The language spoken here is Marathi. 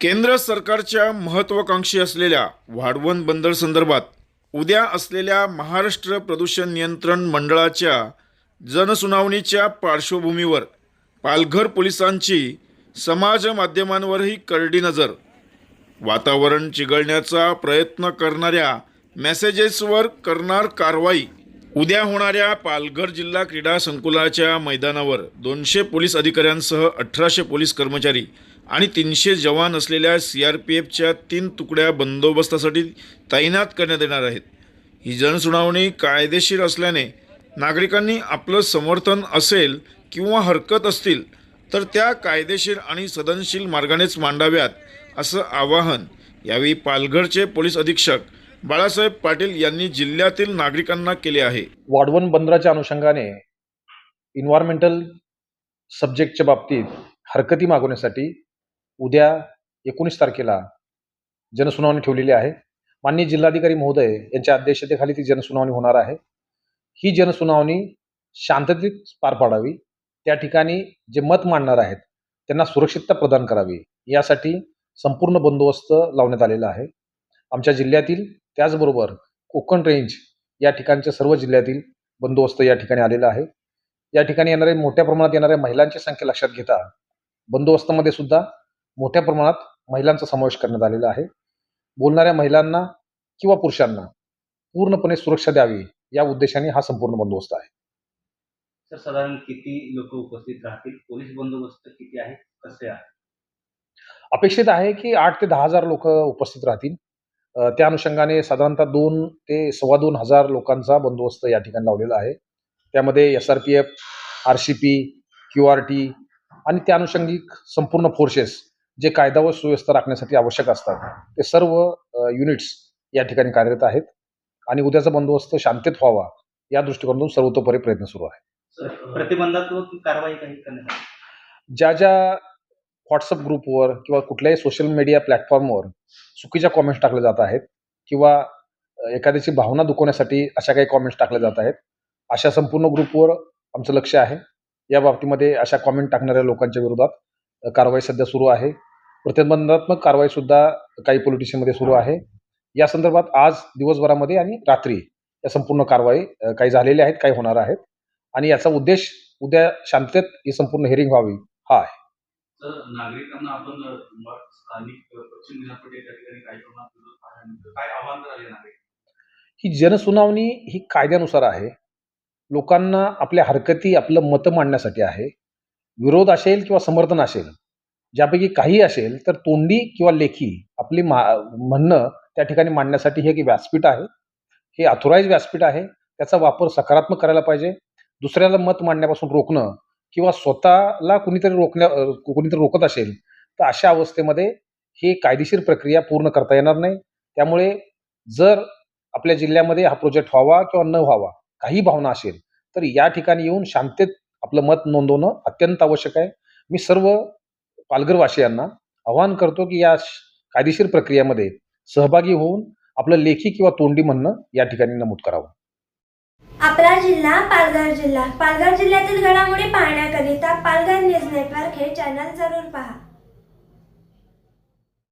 केंद्र सरकारच्या महत्त्वाकांक्षी असलेल्या वाढवण बंदर संदर्भात उद्या असलेल्या महाराष्ट्र प्रदूषण नियंत्रण मंडळाच्या जनसुनावणीच्या पार्श्वभूमीवर पालघर पोलिसांची समाज माध्यमांवरही करडी नजर. वातावरण चिघळण्याचा प्रयत्न करणाऱ्या मेसेजेसवर करणार कारवाई. उद्या होणाऱ्या पालघर जिल्हा क्रीडा संकुलाच्या मैदानावर दोनशे पोलीस अधिकाऱ्यांसह अठराशे पोलीस कर्मचारी आणि तीनशे जवान असलेल्या सी आर पी एफच्या तीन तुकड्या बंदोबस्तासाठी तैनात करण्यात येणार आहेत. ही जनसुनावणी कायदेशीर असल्याने नागरिकांनी आपलं समर्थन असेल किंवा हरकत असतील तर त्या कायदेशीर आणि सदनशील मार्गानेच मांडाव्यात असं आवाहन यावेळी पालघरचे पोलीस अधीक्षक बाळासाहेब पाटील यांनी जिल्ह्यातील नागरिकांना केले आहे. वाढवण बंदराच्या अनुषंगाने इन्व्हायरमेंटल सब्जेक्टच्या बाबतीत हरकती मागवण्यासाठी उद्या एकोणीस तारखेला जनसुनावणी ठेवलेली आहे. माननीय जिल्हाधिकारी महोदय यांच्या अध्यक्षतेखाली ती जनसुनावणी होणार आहे. ही जनसुनावणी शांततेत पार पाडावी. त्या ठिकाणी जे मत मांडणार आहेत त्यांना सुरक्षितता प्रदान करावी. यासाठी संपूर्ण बंदोबस्त लावण्यात आलेला आहे. आमच्या जिल्ह्यातील त्याचबरोबर कोकण रेंज या ठिकाणच्या सर्व जिल्ह्यातील बंदोबस्त या ठिकाणी आलेला आहे. या ठिकाणी येणारे मोठ्या प्रमाणात येणाऱ्या महिलांची संख्या लक्षात घेता बंदोबस्तामध्ये सुद्धा मोठ्या प्रमाणात महिलांचा समावेश करण्यात आलेला आहे. बोलणाऱ्या महिलांना किंवा पुरुषांना पूर्णपणे सुरक्षा द्यावी या उद्देशाने हा संपूर्ण बंदोबस्त आहे. सर साधारण किती लोक उपस्थित राहतील? पोलीस बंदोबस्त किती आहे? कसे आहे? अपेक्षित आहे की आठ ते दहा हजार लोक उपस्थित राहतील. त्या अनुषंगाने साधारणतः दोन ते सव्वा दोन हजार लोकांचा बंदोबस्त या ठिकाणी लावलेला आहे. त्यामध्ये S R P F R C P Q R T आणि त्या अनुषंगिक संपूर्ण फोर्सेस जे कायदा व सुव्यवस्था राखण्यासाठी आवश्यक असतात ते सर्व युनिट्स या ठिकाणी कार्यरत आहेत आणि उद्याचा बंदोबस्त शांततेत व्हावा या दृष्टिकोनातून सर्वतोपरी प्रयत्न सुरू आहे. प्रतिबंधात्मक कारवाई काही? ज्या ज्या व्हॉट्सअप ग्रुपवर किंवा कुठल्याही सोशल मीडिया प्लॅटफॉर्मवर चुकीच्या कॉमेंट्स टाकल्या जात आहेत किंवा एखाद्याची भावना दुखवण्यासाठी अशा काही कॉमेंट्स टाकल्या जात आहेत अशा संपूर्ण ग्रुपवर आमचं लक्ष आहे. या बाबतीमध्ये अशा कॉमेंट टाकणाऱ्या लोकांच्या विरोधात कारवाई सध्या सुरू आहे. प्रतिबंधात्मक कारवाई सुद्धा काही पोलिटिशियनमध्ये सुरू आहे. या संदर्भात आज दिवसभरामध्ये आणि रात्री या संपूर्ण कारवाई काही झालेल्या आहेत काही होणार आहेत. आणि याचा उद्देश उद्या शांततेत ही संपूर्ण हेरिंग व्हावी हा आहे. नागरिकांना आपण ही जनसुनावणी ही कायद्यानुसार आहे. लोकांना आपल्या हरकती आपलं मतं मांडण्यासाठी आहे. विरोध असेल किंवा समर्थन असेल ज्यापैकी काही असेल तर तोंडी किंवा लेखी आपली मा म्हणणं त्या ठिकाणी मांडण्यासाठी हे एक व्यासपीठ आहे. हे अथोराईज व्यासपीठ आहे. त्याचा वापर सकारात्मक करायला पाहिजे. दुसऱ्याला मत मांडण्यापासून रोखणं किंवा स्वतःला कुणीतरी रोखण्या कुणीतरी रोखत असेल तर अशा अवस्थेमध्ये ही कायदेशीर प्रक्रिया पूर्ण करता येणार नाही. त्यामुळे जर आपल्या जिल्ह्यामध्ये हा प्रोजेक्ट व्हावा किंवा न व्हावा काही भावना असेल तर या ठिकाणी येऊन शांततेत आपलं मत नोंदवणं अत्यंत आवश्यक आहे. मी सर्व पालघरवासियांना आवाहन करतो की या कायदेशीर प्रक्रियेमध्ये सहभागी होऊन आपलं लेखी किंवा तोंडी म्हणणं या ठिकाणी नमूद करावं. आपला जिल्हा पालघर जिल्हा. पालघर जिल्ह्यातील घडामोडी पाहण्याकरिता पालघर न्यूज नेटवर्क हे चॅनल जरूर पहा.